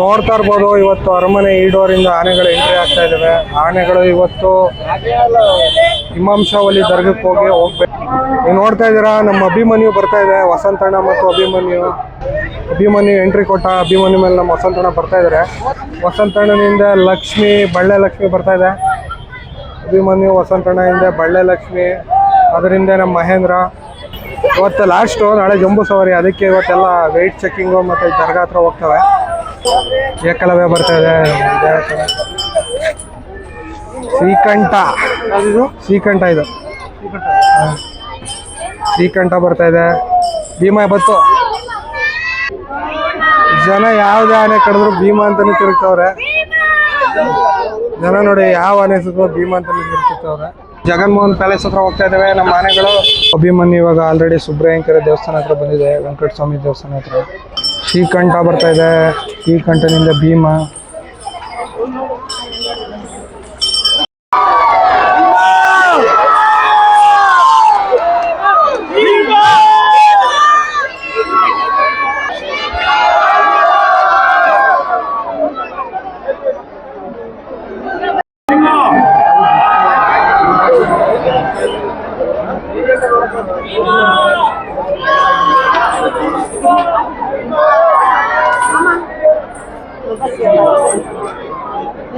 ನೋಡ್ತಾ ಇರ್ಬೋದು, ಇವತ್ತು ಅರಮನೆ ಈಡೋರಿಂದ ಆನೆಗಳು ಎಂಟ್ರಿ ಆಗ್ತಾ ಇದಾವೆ. ಆನೆಗಳು ಇವತ್ತು ಹಿಮಾಂಶಾವಲಿ ದರ್ಗಕ್ಕೆ ಹೋಗಿ ಹೋಗ್ಬೇಕು. ನೀವು ನೋಡ್ತಾ ಇದ್ದೀರಾ, ನಮ್ಮ ಅಭಿಮನ್ಯು ಬರ್ತಾ ಇದೆ, ವಸಂತಣ್ಣ ಮತ್ತು ಅಭಿಮನ್ಯು. ಅಭಿಮನ್ಯು ಎಂಟ್ರಿ ಕೊಟ್ಟ, ಅಭಿಮನ್ಯು ಮೇಲೆ ನಮ್ಮ ವಸಂತಣ್ಣ ಬರ್ತಾ ಇದ್ದಾರೆ ವಸಂತಣ್ಣನಿಂದ ಲಕ್ಷ್ಮಿ ಬಳ್ಳೆ ಲಕ್ಷ್ಮಿ ಬರ್ತಾ ಇದೆ. ಅಭಿಮನ್ಯು, ವಸಂತಣ್ಣ ಹಿಂದೆ ಬಳ್ಳೆ ಲಕ್ಷ್ಮಿ ಅದರಿಂದ ನಮ್ಮ ಮಹೇಂದ್ರ. ಇವತ್ತು ಲಾಸ್ಟು ನಾಳೆ ಜಂಬೂ ಸವಾರಿ. ಅದಕ್ಕೆ ಇವತ್ತೆಲ್ಲ ವೆಯ್ಟ್ ಚೆಕ್ಕಿಂಗು ಮತ್ತು ದರ್ಗಾ ಹತ್ರ ಹೋಗ್ತವೆ. ಏಕಲವ್ಯ ಬರ್ತಾ ಇದೆ. ಶ್ರೀಕಂಠ. ಶ್ರೀಕಂಠ ಇದು. ಶ್ರೀಕಂಠ ಬರ್ತಾ ಇದೆ. ಭೀಮಾ ಬತ್ತು ಜನ ಯಾವುದೇ ಆನೆ ಕಡಿದ್ರು ಭೀಮಾ ಅಂತಾನೆ ತಿರುಗ್ತವ್ರೆ. ಜನ ನೋಡಿ ಯಾವ ಆನೆ ಸಿಗೋ ಭೀಮಾ ಅಂತಾನೆ ತಿರುಗ್ತವ್ರೆ. ಜಗನ್ಮೋಹನ್ ಪ್ಯಾಲೇಸ್ ಹತ್ರ ಹೋಗ್ತಾ ಇದ್ದೇವೆ. ನಮ್ಮ ಮನೆಗಳು ಅಭಿಮನ್ಯು ಇವಾಗ ಆಲ್ರೆಡಿ ಸುಬ್ರಹ್ಮಣ್ಯರ ದೇವಸ್ಥಾನ ಹತ್ರ ಬಂದಿದೆ. ವೆಂಕಟ ಸ್ವಾಮಿ ದೇವಸ್ಥಾನ ಹತ್ರ. ಶ್ರೀಕಂಠ ಬರ್ತಾ ಇದೆ. ಶ್ರೀಕಂಠನಿಂದ ಭೀಮ.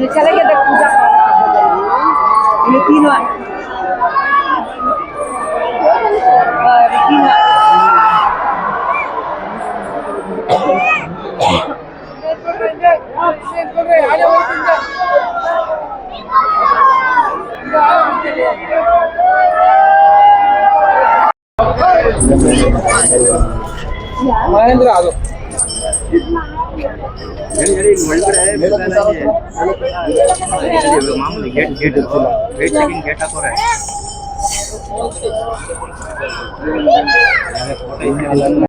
ये चले गए देख पूजा ये तीन बार तीन बार महेंद्र आदो ಮಾಮೂಲಿ gate gate ಇರ್ತಿಲ್ಲ gate checking gate ಹಾಕೋರೆ